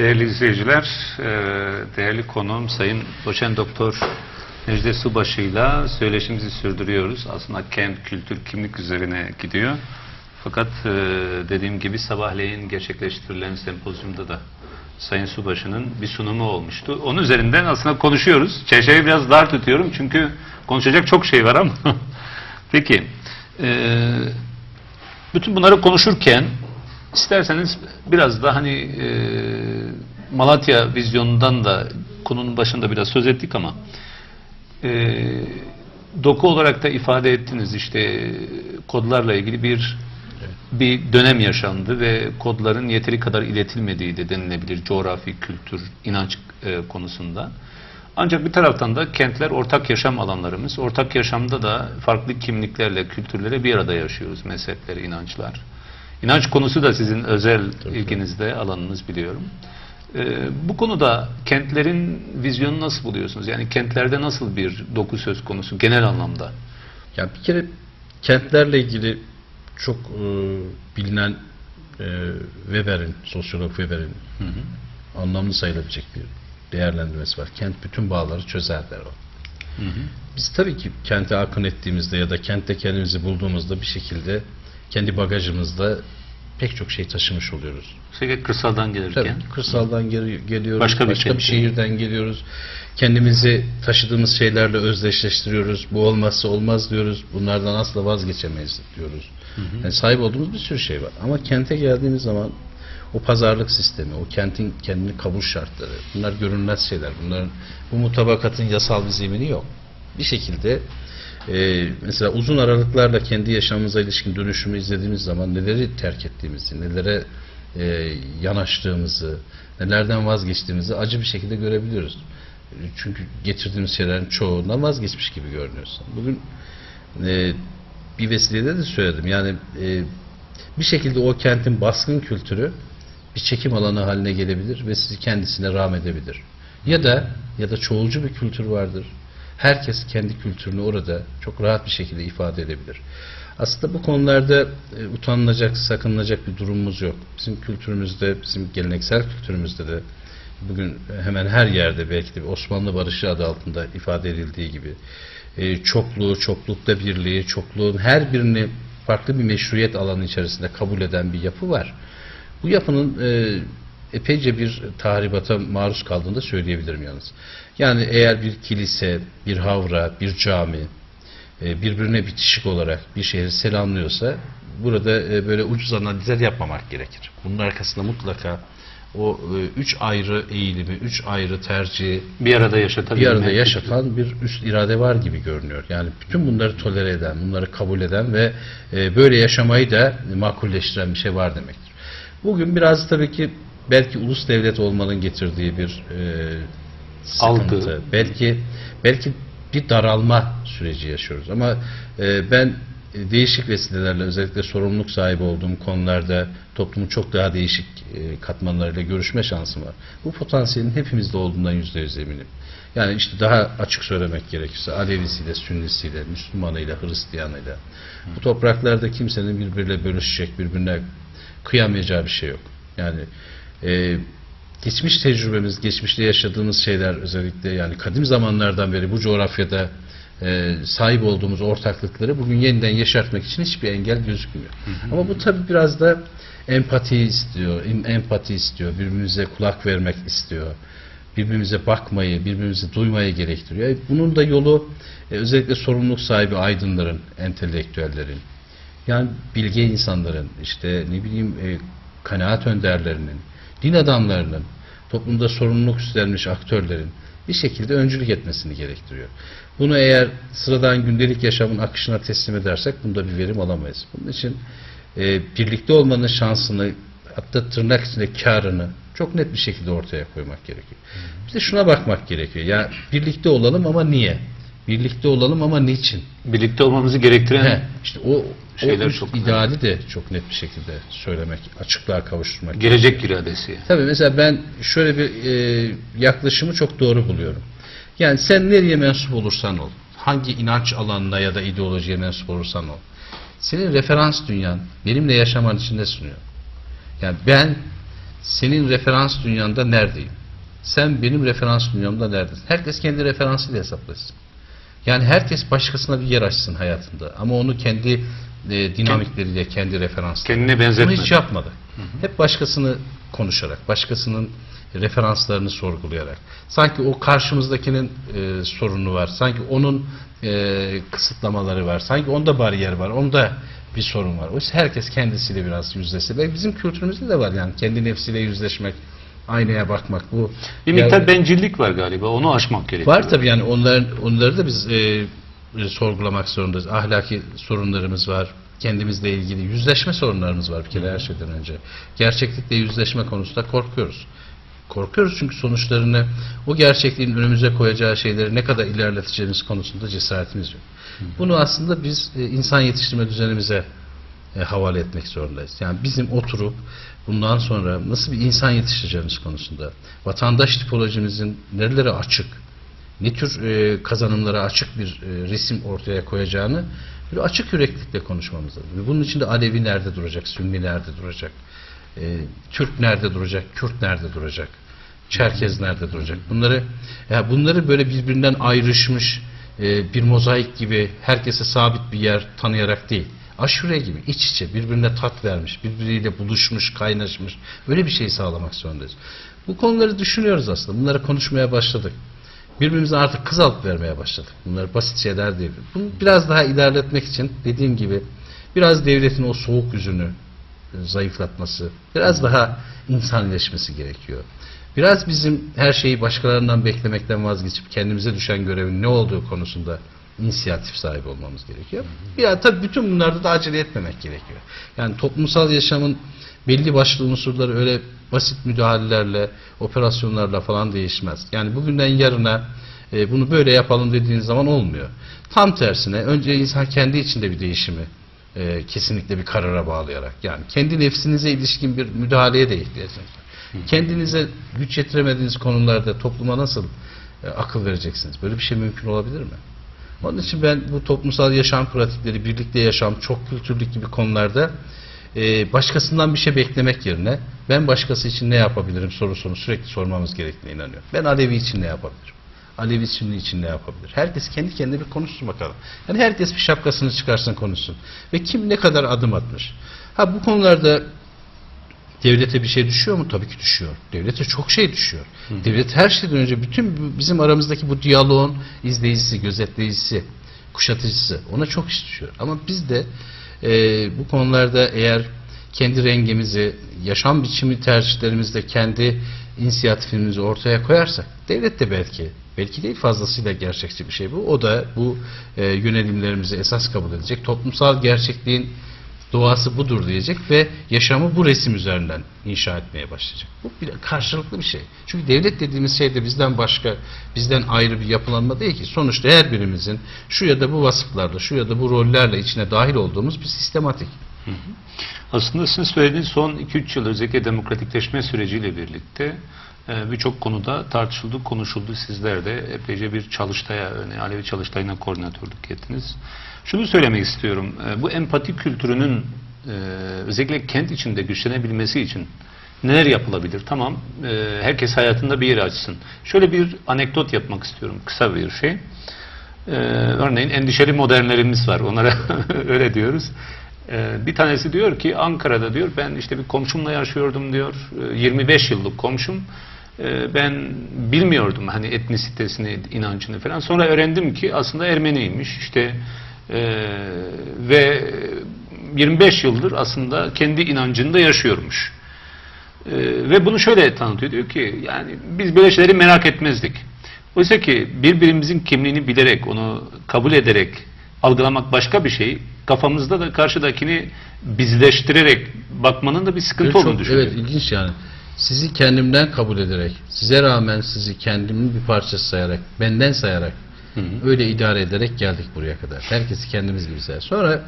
Değerli izleyiciler, e, değerli konuğum Sayın Doçent Doktor Necdet Subaşı'yla söyleşimizi sürdürüyoruz. Aslında kent, kültür, kimlik üzerine gidiyor. Fakat e, dediğim gibi sabahleyin gerçekleştirilen sempozyumda da Sayın Subaşı'nın bir sunumu olmuştu. Onun üzerinden aslında konuşuyoruz. Çerçeveyi biraz dar tutuyorum çünkü konuşacak çok şey var ama. Peki, e, bütün bunları konuşurken isterseniz biraz da hani e, Malatya vizyonundan da konunun başında biraz söz ettik ama e, doku olarak da ifade ettiniz işte kodlarla ilgili bir bir dönem yaşandı ve kodların yeteri kadar iletilmediği de denilebilir coğrafi, kültür, inanç e, konusunda. Ancak bir taraftan da kentler ortak yaşam alanlarımız. Ortak yaşamda da farklı kimliklerle, kültürlere bir arada yaşıyoruz. Mezhepler, inançlar. İnanç konusu da sizin özel ilginizde alanınız biliyorum. Ee, bu konuda kentlerin vizyonu nasıl buluyorsunuz? Yani kentlerde nasıl bir doku söz konusu genel anlamda? Ya bir kere kentlerle ilgili çok e, bilinen e, Weber'in, sosyolog Weber'in anlamlı sayılabilecek bir değerlendirmesi var. Kent bütün bağları çözer der o. Biz tabii ki kente akın ettiğimizde ya da kentte kendimizi bulduğumuzda bir şekilde kendi bagajımızda pek çok şey taşımış oluyoruz. Özellikle kırsaldan gelirken. Tabii kırsaldan gel- geliyoruz, Başka başka, bir bir, şehirden geliyoruz. Kendimizi taşıdığımız şeylerle özdeşleştiriyoruz. Bu olmazsa olmaz diyoruz. Bunlardan asla vazgeçemeyiz diyoruz. Yani sahip olduğumuz bir sürü şey var. Ama kente geldiğimiz zaman o pazarlık sistemi, o kentin kendini kabul şartları, bunlar görünmez şeyler. Bunların bu mutabakatın yasal bir zemini yok. Bir şekilde e, mesela uzun aralıklarla kendi yaşamımıza ilişkin dönüşümü izlediğimiz zaman neleri terk ettiğimizi, nelere e, yanaştığımızı, nelerden vazgeçtiğimizi acı bir şekilde görebiliyoruz. E, Çünkü getirdiğimiz şeylerin çoğundan vazgeçmiş gibi görünüyorsun. Bugün e, bir vesilede de söyledim. Yani e, bir şekilde o kentin baskın kültürü bir çekim alanı haline gelebilir ve sizi kendisine rahmedebilir. Ya da ya da çoğulcu bir kültür vardır. Herkes kendi kültürünü orada çok rahat bir şekilde ifade edebilir. Aslında bu konularda e, utanılacak, sakınılacak bir durumumuz yok. Bizim kültürümüzde, bizim geleneksel kültürümüzde de bugün hemen her yerde belki de Osmanlı barışı adı altında ifade edildiği gibi e, çokluğu, çoklukta birliği, çokluğun her birini farklı bir meşruiyet alanı içerisinde kabul eden bir yapı var. Bu yapının e, epeyce bir tahribata maruz kaldığını da söyleyebilirim yalnız. Yani eğer bir kilise, bir havra, bir cami e, birbirine bitişik olarak bir şehri selamlıyorsa burada e, böyle ucuz analizler yapmamak gerekir. Bunun arkasında mutlaka o e, üç ayrı eğilimi, üç ayrı tercihi Bir arada yaşatabilmek. bir arada yaşatan bir üst irade var gibi görünüyor. Yani bütün bunları tolere eden, bunları kabul eden ve böyle yaşamayı da makulleştiren bir şey var demektir. Bugün biraz tabii ki belki ulus devlet olmanın getirdiği bir e, sıkıntı, Algı. belki belki bir daralma süreci yaşıyoruz. Ama e, ben değişik vesilelerle özellikle sorumluluk sahibi olduğum konularda toplumun çok daha değişik e, katmanlarıyla görüşme şansım var. Bu potansiyelin hepimizde olduğundan yüzde yüz eminim. Yani işte daha açık söylemek gerekirse Alevisiyle, Sünnisiyle, Müslümanıyla, Hristiyanıyla bu topraklarda kimsenin birbiriyle bölüşecek, birbirine kıyamayacağı bir şey yok. Yani e, geçmiş tecrübemiz, geçmişte yaşadığımız şeyler özellikle yani kadim zamanlardan beri bu coğrafyada e, sahip olduğumuz ortaklıkları bugün yeniden yaşartmak için hiçbir engel gözükmüyor. Ama bu tabii biraz da empati istiyor, em- empati istiyor, birbirimize kulak vermek istiyor, birbirimize bakmayı, birbirimizi duymayı gerektiriyor. E, Bunun da yolu e, özellikle sorumluluk sahibi aydınların, entelektüellerin, yani bilge insanların, işte ne bileyim e, kanaat önderlerinin, din adamlarının, toplumda sorumluluk üstlenmiş aktörlerin bir şekilde öncülük etmesini gerektiriyor. Bunu eğer sıradan gündelik yaşamın akışına teslim edersek bunda bir verim alamayız. Bunun için e, birlikte olmanın şansını hatta tırnak içinde karını çok net bir şekilde ortaya koymak gerekiyor. De şuna bakmak gerekiyor. Ya birlikte olalım ama niye? Birlikte olalım ama niçin? Birlikte olmamızı gerektiren He, işte o, Şeyler o çok ideali de çok net bir şekilde söylemek, açıklığa kavuşturmak. gelecek iradesi. Tabii mesela ben şöyle bir e, yaklaşımı çok doğru buluyorum. Yani sen nereye mensup olursan ol, hangi inanç alanına ya da ideolojiye mensup olursan ol, senin referans dünyan benimle yaşaman için ne sunuyor? Yani ben senin referans dünyanda neredeyim? Sen benim referans dünyamda neredesin? Herkes kendi referansıyla hesaplasın. Yani herkes başkasına bir yer açsın hayatında. Ama onu kendi e, dinamikleriyle, kendi referanslarıyla. Kendine Bunu benzetmeden. hiç yapmadı. Hep başkasını konuşarak, başkasının referanslarını sorgulayarak. Sanki o karşımızdakinin e, sorunu var. Sanki onun e, kısıtlamaları var. Sanki onda bariyer var. Onda bir sorun var. Oysa herkes kendisiyle biraz yüzleşse. Ve bizim kültürümüzde de var yani. Kendi nefsiyle yüzleşmek, aynaya bakmak. Bu Bir Yani- miktar bencillik var galiba. Onu aşmak gerekiyor. Var tabii yani onların onları da biz e, e, sorgulamak zorundayız. Ahlaki sorunlarımız var. Kendimizle ilgili yüzleşme sorunlarımız var bir kere her şeyden önce. Gerçeklikle yüzleşme konusunda korkuyoruz. Korkuyoruz çünkü sonuçlarını o gerçekliğin önümüze koyacağı şeyleri ne kadar ilerleteceğimiz konusunda cesaretimiz yok. Bunu aslında biz e, insan yetiştirme düzenimize e, havale etmek zorundayız. Yani bizim oturup bundan sonra nasıl bir insan yetiştireceğimiz konusunda vatandaş tipolojimizin nerelere açık, ne tür e, kazanımlara açık bir e, resim ortaya koyacağını bir açık yüreklilikle konuşmamız lazım. Ve Bunun için de Alevi nerede duracak, Sünni nerede duracak, e, Türk nerede duracak, Kürt nerede duracak, Çerkez nerede duracak? Bunları ya bunları böyle birbirinden ayrışmış e, bir mozaik gibi herkese sabit bir yer tanıyarak değil. Aşure gibi iç içe birbirine tat vermiş, birbiriyle buluşmuş, kaynaşmış. Öyle bir şey sağlamak zorundayız. Bu konuları düşünüyoruz aslında. Bunları konuşmaya başladık. Birbirimize artık kız alıp vermeye başladık. Bunlar basit şeyler değil. Bunu biraz daha ilerletmek için dediğim gibi biraz devletin o soğuk yüzünü e, zayıflatması, biraz daha insanileşmesi gerekiyor. Biraz bizim her şeyi başkalarından beklemekten vazgeçip kendimize düşen görevin ne olduğu konusunda inisiyatif sahibi olmamız gerekiyor. Ya tabii bütün bunlarda da acele etmemek gerekiyor. Yani toplumsal yaşamın belli başlı unsurları öyle basit müdahalelerle, operasyonlarla falan değişmez. Yani bugünden yarına e, bunu böyle yapalım dediğiniz zaman olmuyor. Tam tersine önce insan kendi içinde bir değişimi e, kesinlikle bir karara bağlayarak yani kendi nefsinize ilişkin bir müdahaleye de ihtiyacınız var. Kendinize güç yetiremediğiniz konularda topluma nasıl e, akıl vereceksiniz? Böyle bir şey mümkün olabilir mi? Onun için ben bu toplumsal yaşam pratikleri, birlikte yaşam, çok kültürlük gibi konularda e, başkasından bir şey beklemek yerine ben başkası için ne yapabilirim sorusunu sürekli sormamız gerektiğine inanıyorum. Ben Alevi için ne yapabilirim? Alevi Sünni için ne yapabilir? Herkes kendi kendine bir konuşsun bakalım. Yani herkes bir şapkasını çıkarsın konuşsun. Ve kim ne kadar adım atmış? Ha bu konularda Devlete bir şey düşüyor mu? Tabii ki düşüyor. Devlete çok şey düşüyor. Devlet her şeyden önce bütün bizim aramızdaki bu diyaloğun izleyicisi, gözetleyicisi, kuşatıcısı ona çok iş düşüyor. Ama biz de e, bu konularda eğer kendi rengimizi, yaşam biçimi tercihlerimizde kendi inisiyatifimizi ortaya koyarsak devlet de belki belki değil fazlasıyla gerçekçi bir şey bu. O da bu e, yönelimlerimizi esas kabul edecek. Toplumsal gerçekliğin doğası budur diyecek ve yaşamı bu resim üzerinden inşa etmeye başlayacak. Bu bir karşılıklı bir şey. Çünkü devlet dediğimiz şey de bizden başka, bizden ayrı bir yapılanma değil ki. Sonuçta her birimizin şu ya da bu vasıflarla, şu ya da bu rollerle içine dahil olduğumuz bir sistematik. Aslında sizin söylediğiniz son 2-3 yıl özellikle demokratikleşme süreciyle birlikte birçok konuda tartışıldı, konuşuldu. Sizler de epeyce bir çalıştaya, örneğin Alevi çalıştayına koordinatörlük ettiniz. Şunu söylemek istiyorum. e, Bu empati kültürünün e, özellikle kent içinde güçlenebilmesi için neler yapılabilir? Tamam, e, herkes hayatında bir yer açsın. Şöyle bir anekdot yapmak istiyorum, kısa bir şey. Ee, örneğin endişeli modernlerimiz var. Onlara öyle diyoruz. Ee, bir tanesi diyor ki Ankara'da diyor ben işte bir komşumla yaşıyordum diyor. Ee, 25 yıllık komşum. Ee, ben bilmiyordum hani etnisitesini, inancını falan. Sonra öğrendim ki aslında Ermeniymiş. İşte ee, ve 25 yıldır aslında kendi inancında yaşıyormuş. Ee, ve bunu şöyle tanıtıyor diyor ki yani biz böyle şeyleri merak etmezdik. Oysa ki birbirimizin kimliğini bilerek onu kabul ederek algılamak başka bir şey. Kafamızda da karşıdakini bizleştirerek bakmanın da bir sıkıntı Evet, olduğunu çok- düşünüyorum. Evet ilginç yani. Sizi kendimden kabul ederek, size rağmen sizi kendimin bir parçası sayarak, benden sayarak, öyle idare ederek geldik buraya kadar. Herkesi kendimiz gibi sayar. Sonra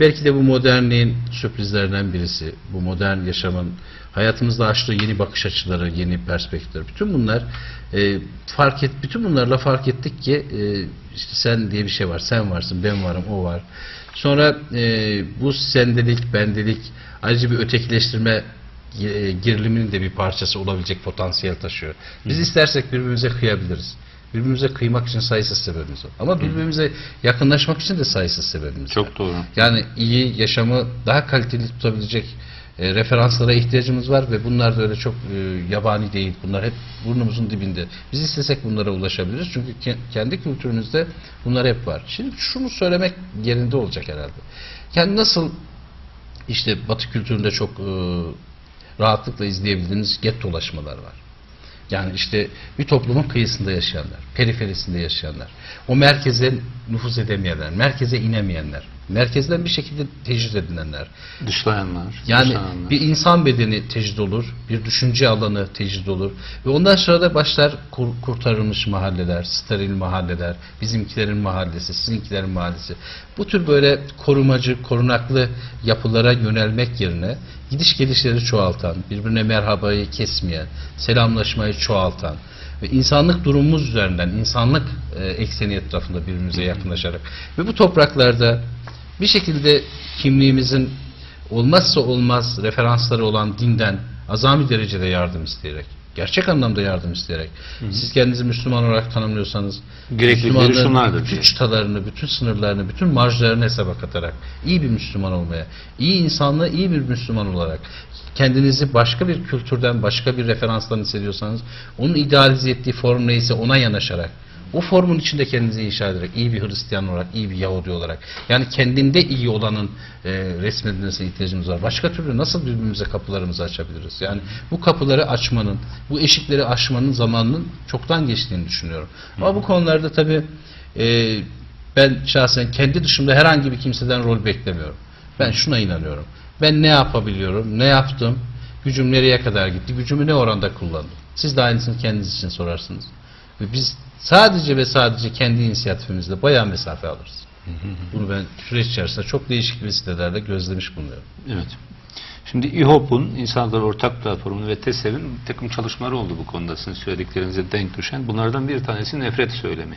belki de bu modernliğin sürprizlerinden birisi, bu modern yaşamın hayatımızda açtığı yeni bakış açıları, yeni perspektifler, bütün bunlar e, fark et, bütün bunlarla fark ettik ki e, işte sen diye bir şey var, sen varsın, ben varım, o var. Sonra e, bu sendelik, bendelik, ayrıca bir ötekileştirme geriliminin de bir parçası olabilecek potansiyel taşıyor. Biz istersek birbirimize kıyabiliriz. Birbirimize kıymak için sayısız sebebimiz var. Ama birbirimize yakınlaşmak için de sayısız sebebimiz var. Çok doğru. Yani iyi yaşamı daha kaliteli tutabilecek e, referanslara ihtiyacımız var ve bunlar da öyle çok e, yabani değil. Bunlar hep burnumuzun dibinde. Biz istesek bunlara ulaşabiliriz. Çünkü ke- kendi kültürümüzde bunlar hep var. Şimdi şunu söylemek yerinde olacak herhalde. Yani nasıl işte Batı kültüründe çok e, rahatlıkla izleyebildiğiniz get dolaşmalar var. Yani işte bir toplumun kıyısında yaşayanlar, periferisinde yaşayanlar, o merkeze nüfuz edemeyenler, merkeze inemeyenler, merkezden bir şekilde tecrit edilenler. Dışlayanlar. Yani dışlananlar. bir insan bedeni tecrit olur, bir düşünce alanı tecrit olur ve ondan sonra da başlar kur- kurtarılmış mahalleler, steril mahalleler, bizimkilerin mahallesi, sizinkilerin mahallesi. Bu tür böyle korumacı, korunaklı yapılara yönelmek yerine gidiş gelişleri çoğaltan, birbirine merhabayı kesmeyen, selamlaşmayı çoğaltan ve insanlık durumumuz üzerinden, insanlık e, ekseni etrafında birbirimize yakınlaşarak ve bu topraklarda bir şekilde kimliğimizin olmazsa olmaz referansları olan dinden azami derecede yardım isteyerek, gerçek anlamda yardım isteyerek, siz kendinizi Müslüman olarak tanımlıyorsanız, şunlardır bütün çıtalarını, bütün sınırlarını, bütün marjlarını hesaba katarak iyi bir Müslüman olmaya, iyi insanlığı iyi bir Müslüman olarak kendinizi başka bir kültürden, başka bir referanstan hissediyorsanız onun idealize ettiği form neyse ona yanaşarak o formun içinde kendinizi inşa ederek iyi bir Hristiyan olarak, iyi bir Yahudi olarak yani kendinde iyi olanın e, resmedilmesine ihtiyacımız var. Başka türlü nasıl birbirimize kapılarımızı açabiliriz? Yani bu kapıları açmanın, bu eşikleri aşmanın zamanının çoktan geçtiğini düşünüyorum. Ama bu konularda tabii e, ben şahsen kendi dışımda herhangi bir kimseden rol beklemiyorum. Ben şuna inanıyorum. Ben ne yapabiliyorum, ne yaptım, gücüm nereye kadar gitti, gücümü ne oranda kullandım. Siz de aynısını kendiniz için sorarsınız. Ve biz sadece ve sadece kendi inisiyatifimizle bayağı mesafe alırız. Bunu ben süreç içerisinde çok değişik vesilelerle gözlemiş bulunuyorum. Evet. Şimdi İHOP'un İnsanlar Ortak Platformu ve TESEV'in bir takım çalışmaları oldu bu konuda sizin söylediklerinize denk düşen. Bunlardan bir tanesi nefret söylemi.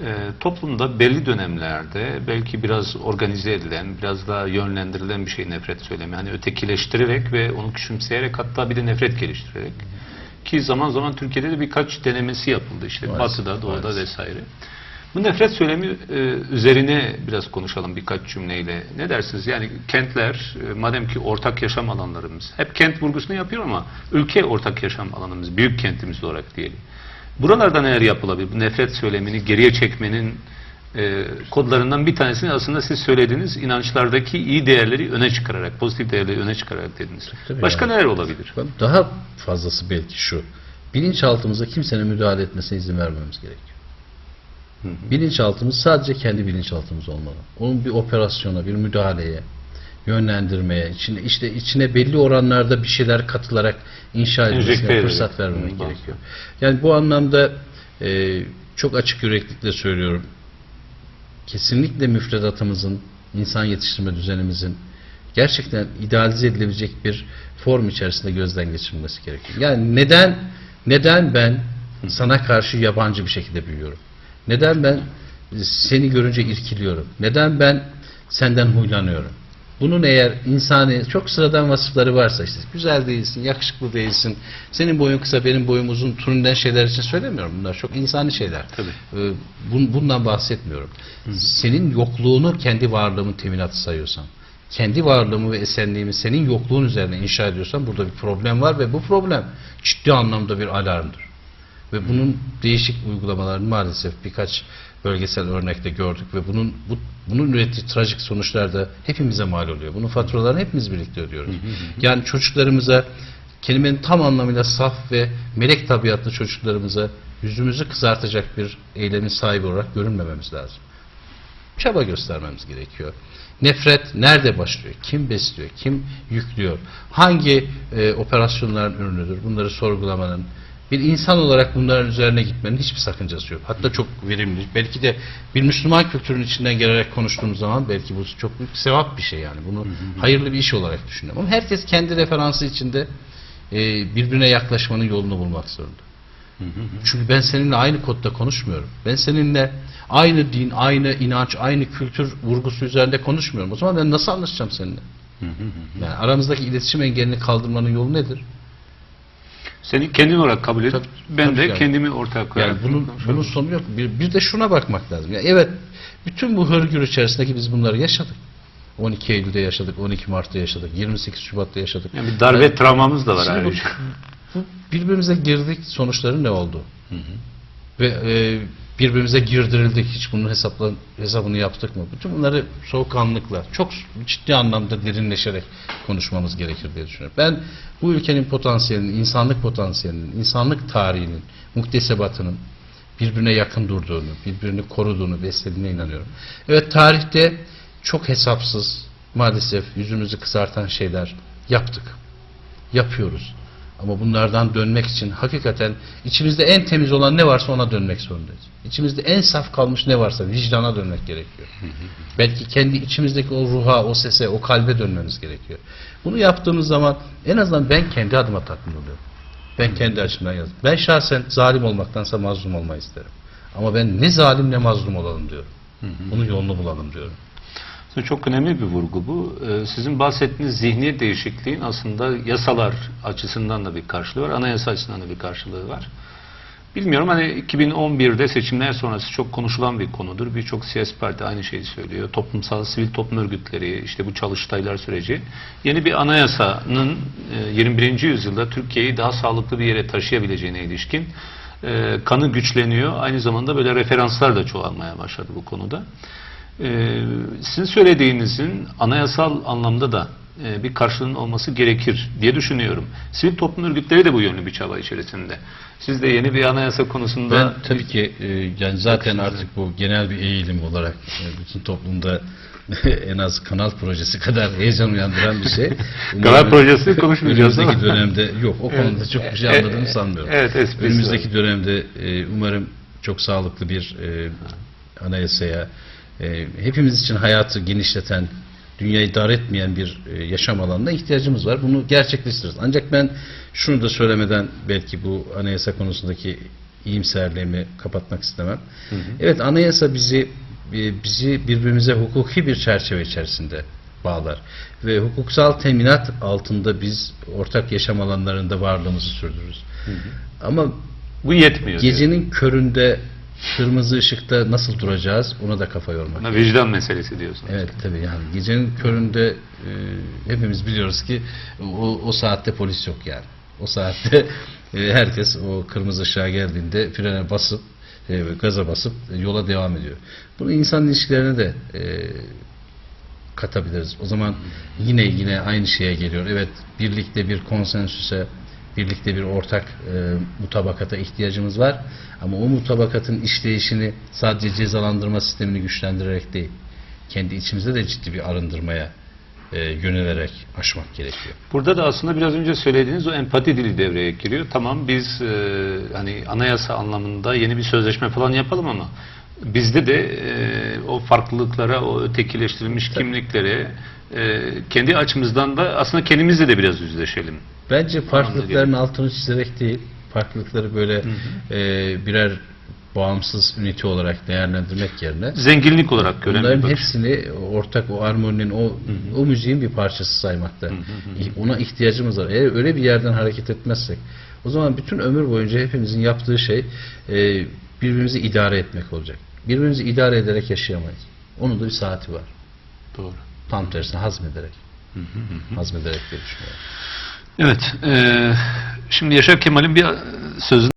Ee, toplumda belli dönemlerde belki biraz organize edilen, biraz daha yönlendirilen bir şey nefret söylemi. Yani ötekileştirerek ve onu küçümseyerek hatta bir de nefret geliştirerek. Ki zaman zaman Türkiye'de de birkaç denemesi yapıldı işte Maalesef, Batı'da, Doğu'da maalesef. vesaire. Bu nefret söylemi e, üzerine biraz konuşalım birkaç cümleyle. Ne dersiniz? Yani kentler, e, madem ki ortak yaşam alanlarımız, hep kent vurgusunu yapıyor ama ülke ortak yaşam alanımız, büyük kentimiz olarak diyelim. Buralarda neler yapılabilir? Bu nefret söylemini geriye çekmenin e, kodlarından bir tanesini aslında siz söylediğiniz inançlardaki iyi değerleri öne çıkararak, pozitif değerleri öne çıkararak dediniz. Tabii Başka yani. neler olabilir? Daha fazlası belki şu. Bilinçaltımıza kimsenin müdahale etmesine izin vermemiz gerekiyor. Bilinçaltımız sadece kendi bilinçaltımız olmalı. Onun bir operasyona, bir müdahaleye, yönlendirmeye, içine, işte içine belli oranlarda bir şeyler katılarak inşa etmesine fırsat vermemek Hı, gerekiyor. Yani bu anlamda e, çok açık yüreklikle söylüyorum. Kesinlikle müfredatımızın, insan yetiştirme düzenimizin gerçekten idealize edilebilecek bir form içerisinde gözden geçirilmesi gerekiyor. Yani neden neden ben sana karşı yabancı bir şekilde büyüyorum? Neden ben seni görünce irkiliyorum? Neden ben senden huylanıyorum? Bunun eğer insani çok sıradan vasıfları varsa işte güzel değilsin, yakışıklı değilsin, senin boyun kısa, benim boyum uzun türünden şeyler için söylemiyorum. Bunlar çok insani şeyler. Tabii. Ee, bun- bundan bahsetmiyorum. Senin yokluğunu kendi varlığımın teminatı sayıyorsan, kendi varlığımı ve esenliğimi senin yokluğun üzerine inşa ediyorsan burada bir problem var ve bu problem ciddi anlamda bir alarmdır. Ve bunun değişik uygulamalarını maalesef birkaç bölgesel örnekte gördük ve bunun bu, bunun ürettiği trajik sonuçlar da hepimize mal oluyor. Bunun faturalarını hepimiz birlikte ödüyoruz. Yani çocuklarımıza kelimenin tam anlamıyla saf ve melek tabiatlı çocuklarımıza yüzümüzü kızartacak bir eylemin sahibi olarak görünmememiz lazım. Çaba göstermemiz gerekiyor. Nefret nerede başlıyor? Kim besliyor? Kim yüklüyor? Hangi e, operasyonların ürünüdür? Bunları sorgulamanın, bir insan olarak bunların üzerine gitmenin hiçbir sakıncası yok. Hatta çok verimli. Belki de bir Müslüman kültürün içinden gelerek konuştuğumuz zaman belki bu çok büyük sevap bir şey yani. Bunu hayırlı bir iş olarak düşünüyorum. Ama herkes kendi referansı içinde e, birbirine yaklaşmanın yolunu bulmak zorunda. Çünkü ben seninle aynı kodda konuşmuyorum. Ben seninle aynı din, aynı inanç, aynı kültür vurgusu üzerinde konuşmuyorum. O zaman ben nasıl anlaşacağım seninle? Yani aramızdaki iletişim engelini kaldırmanın yolu nedir? Seni kendin olarak kabul et. Tabii, ben tabii de yani. kendimi ortaya koyarak. Yani bunun, bunun sonu yok. Bir, bir de şuna bakmak lazım. Ya evet, bütün bu hırgür içerisindeki biz bunları yaşadık. 12 Eylül'de yaşadık, 12 Mart'ta yaşadık, 28 Şubat'ta yaşadık. Yani bir darbe travmamız da var Şimdi bu, ayrıca. bu birbirimize girdik, sonuçları ne oldu? Ve e, birbirimize girdirildik, hiç bunun hesapla, hesabını yaptık mı? Bütün bunları soğukkanlıkla, çok ciddi anlamda derinleşerek konuşmamız gerekir diye düşünüyorum. Ben bu ülkenin potansiyelinin, insanlık potansiyelinin, insanlık tarihinin, muktesebatının birbirine yakın durduğunu, birbirini koruduğunu, beslediğine inanıyorum. Evet tarihte çok hesapsız, maalesef yüzümüzü kızartan şeyler yaptık yapıyoruz. Ama bunlardan dönmek için hakikaten içimizde en temiz olan ne varsa ona dönmek zorundayız. İçimizde en saf kalmış ne varsa vicdana dönmek gerekiyor. Belki kendi içimizdeki o ruha, o sese, o kalbe dönmemiz gerekiyor. Bunu yaptığımız zaman en azından ben kendi adıma tatmin oluyorum. Ben kendi açımdan yazdım. Ben şahsen zalim olmaktansa mazlum olmayı isterim. Ama ben ne zalim ne mazlum olalım diyorum. Bunun yolunu bulalım diyorum. Aslında Çok önemli bir vurgu bu. Ee, Sizin bahsettiğiniz zihniyet değişikliğin aslında yasalar açısından da bir karşılığı var, anayasa açısından da bir karşılığı var. Bilmiyorum hani 2011'de seçimler sonrası çok konuşulan bir konudur. Birçok siyasi parti aynı şeyi söylüyor. Toplumsal, sivil toplum örgütleri, işte bu çalıştaylar süreci. Yeni bir anayasanın e, 21. yüzyılda Türkiye'yi daha sağlıklı bir yere taşıyabileceğine ilişkin e, kanı güçleniyor. Aynı zamanda böyle referanslar da çoğalmaya başladı bu konuda. Ee, sizin söylediğinizin anayasal anlamda da e, bir karşılığının olması gerekir diye düşünüyorum. Sivil toplum örgütleri de bu yönlü bir çaba içerisinde. Siz de yeni bir anayasa konusunda Ben tabii ki e, yani zaten artık bu genel bir eğilim olarak e, bütün toplumda en az kanal projesi kadar heyecan uyandıran bir şey. Kanal projesi konuşmayacağız Önümüzdeki dönemde yok o konuda çok bir şey Evet, anladığımı sanmıyorum. evet, Önümüzdeki dönemde e, umarım çok sağlıklı bir e, anayasaya e, hepimiz için hayatı genişleten dünyayı dar etmeyen bir e, yaşam alanına ihtiyacımız var. Bunu gerçekleştiririz. Ancak ben şunu da söylemeden belki bu anayasa konusundaki iyimserliğimi kapatmak istemem. Evet anayasa bizi e, bizi birbirimize hukuki bir çerçeve içerisinde bağlar ve hukuksal teminat altında biz ortak yaşam alanlarında varlığımızı sürdürürüz. Ama bu yetmiyor. gecenin köründe kırmızı ışıkta nasıl duracağız ona da kafa yormak. Buna vicdan meselesi diyorsunuz. Evet tabii yani gecenin köründe e, hepimiz biliyoruz ki o, o saatte polis yok yani. O saatte e, herkes o kırmızı ışığa geldiğinde frene basıp e, gaza basıp e, yola devam ediyor. Bunu insan ilişkilerine de e, katabiliriz. O zaman yine yine aynı şeye geliyor. Evet birlikte bir konsensüse, birlikte bir ortak e, mutabakata ihtiyacımız var. Ama o mutabakatın işleyişini sadece cezalandırma sistemini güçlendirerek değil, kendi içimizde de ciddi bir arındırmaya e, yönelerek aşmak gerekiyor. Burada da aslında biraz önce söylediğiniz o empati dili devreye giriyor. Tamam biz e, hani anayasa anlamında yeni bir sözleşme falan yapalım ama bizde de e, o farklılıklara, o ötekileştirilmiş kimliklere e, kendi açımızdan da aslında kendimizle de biraz yüzleşelim. Bence farklılıkların altını çizerek değil, farklılıkları böyle e, birer bağımsız ünite olarak değerlendirmek yerine Zenginlik olarak gören Bunların hepsini ortak o armoninin o o müziğin bir parçası saymakta. Ona ihtiyacımız var. Eğer öyle bir yerden hareket etmezsek o zaman bütün ömür boyunca hepimizin yaptığı şey e, birbirimizi idare etmek olacak. Birbirimizi idare ederek yaşayamayız. Onun da bir saati var. Doğru. Tam tersine hazmederek. Hazmederek diye düşünüyorum. Evet. e, şimdi Yaşar Kemal'in bir sözü